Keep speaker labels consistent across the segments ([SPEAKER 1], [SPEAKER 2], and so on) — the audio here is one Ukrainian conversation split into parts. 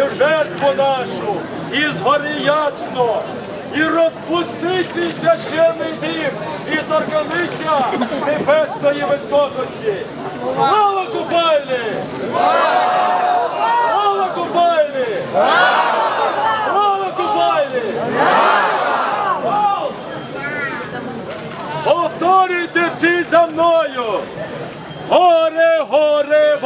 [SPEAKER 1] в жертву нашу, і згори ясно, і розпусти священний дім, і торкнися небесної високості. Слава Купальні! Слава Купальні! Слава Купальні! Повторюйте всі за мною! Горе, горе,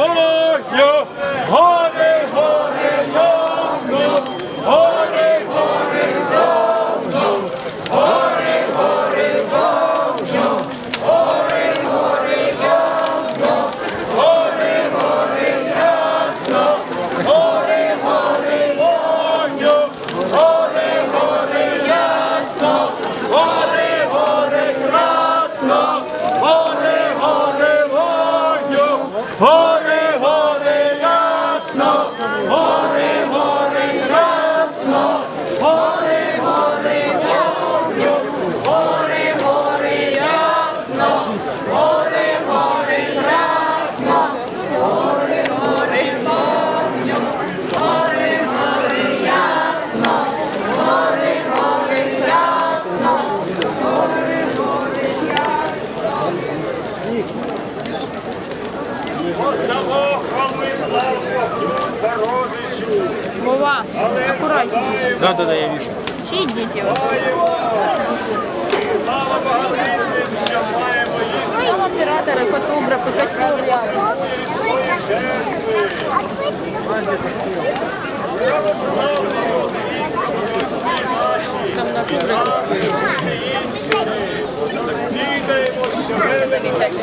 [SPEAKER 2] Отдамо хвалу і славу Богородичу.
[SPEAKER 3] Вова, аккуратнее.
[SPEAKER 4] Да, да, да, я вижу.
[SPEAKER 3] Чьи дети?
[SPEAKER 2] Слава Богородичу, що маємо їсти
[SPEAKER 3] Там операторы, фотографы, костюмы.
[SPEAKER 2] православний род вік, отці наші,
[SPEAKER 3] Там на фотографии.
[SPEAKER 2] відаємо,